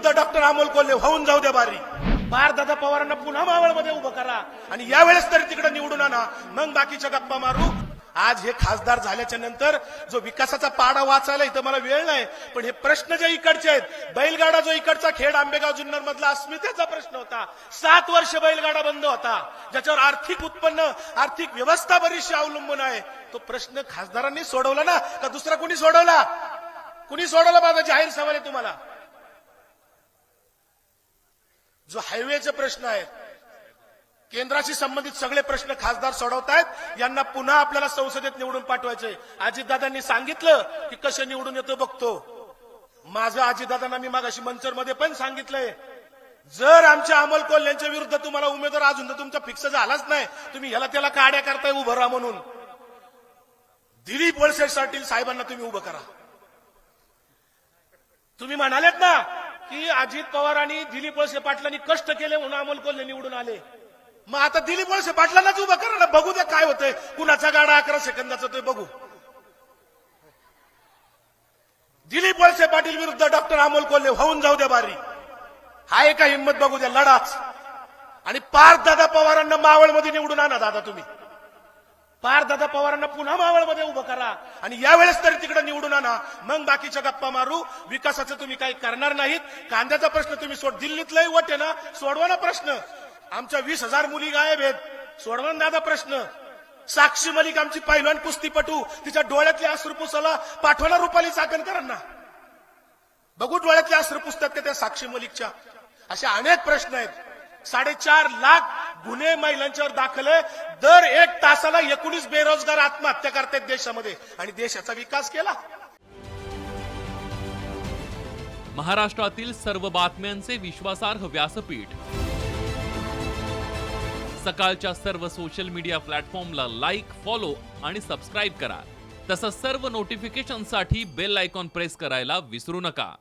विरुद्ध डॉक्टर अमोल कोल्हे होऊन जाऊ द्या बारी. दादा पवारांना पुन्हा मावळमध्ये उभं करा. आणि यावेळेस तरी तिकडे निवडून आणा. मग बाकीच्या गप्पा मारू. आज हे खासदार झाल्याच्यानंतर जो विकासाचा पाडा वाचायला इथं मला वेळ नाही पण हे प्रश्न जे इकडचे आहेत बैलगाडा जो इकडचा खेड आंबेगाव जुन्नर मधला अस्मितेचा प्रश्न होता. सात वर्ष बैलगाडा बंद होता. ज्याच्यावर आर्थिक उत्पन्न आर्थिक व्यवस्था बरीचशी अवलंबून आहे. तो प्रश्न खासदारांनी सोडवला ना? का दुसरा कुणी सोडवला? कुणी सोडवला? माझा जाहीर सवाल आहे तुम्हाला. जो हायवेचे प्रश्न आहे केंद्राशी संबंधित सगळे प्रश्न खासदार सोडवतायत यांना पुन्हा आपल्याला संसदेत निवडून पाठवायचे. अजितदादांनी सांगितलं की कसे निवडून येतो बघतो. माझं अजितदादांना मी मागाशी मंचरमध्ये पण सांगितलंय. जर आमच्या अमोल कोल यांच्या विरुद्ध तुम्हाला उमेदवार अजून तर तुमचा फिक्स झालाच नाही. तुम्ही ह्याला त्याला काड्या करताय उभं राहा म्हणून. दिलीप वळसे साहेबांना तुम्ही उभं करा. तुम्ही म्हणालेत ना की अजित पवार आणि दिलीप वळसे पाटलांनी कष्ट केले म्हणून अमोल कोल्हे निवडून आले. मग आता दिलीप वळसे पाटलांनाच उभं करा बघू द्या काय होतंय. कुणाचा गाडा अकरा सेकंदाचा ते बघू. दिलीप वळसे पाटील विरुद्ध डॉक्टर अमोल कोल्हे होऊन जाऊ द्या बारी. हा एका हिंमत बघू द्या लढाच. आणि पार्थ दादा पवारांना मावळमध्ये निवडून आणा दादा तुम्ही. पार दादा पवारांना पुन्हा मावळमध्ये उभं करा. आणि यावेळेस तरी तिकडे निवडून आणा. मग बाकीच्या गप्पा मारू. विकासाचं तुम्ही काही करणार नाहीत. कांद्याचा प्रश्न तुम्ही सोड. दिल्लीतलाही वट आहे ना? सोडवा ना प्रश्न. आमच्या वीस हजार मुली गायब आहेत. सोडवा ना दादा प्रश्न. साक्षी मलिक आमची पहिलवान कुस्तीपटू. तिच्या डोळ्यातले अश्रू पुसाला पाठवला रुपाली चाकणकरांना. बघू डोळ्यातले अश्रू पुसतात का त्या साक्षी मलिकच्या? असे अनेक प्रश्न आहेत. साडेचार लाख गुन्हे महिलांच्यावर दाखल आहे. दर एक तासाला एकोणीस बेरोजगार आत्महत्या करतात देशामध्ये. आणि देशाचा विकास केला. महाराष्ट्रातील सर्व बातम्यांचे विश्वासार्ह व्यासपीठ. सकाळच्या सर्व सोशल मीडिया प्लॅटफॉर्मला लाईक फॉलो आणि सबस्क्राईब करा. तसंच सर्व नोटिफिकेशनसाठी बेल आयकॉन प्रेस करायला विसरू नका.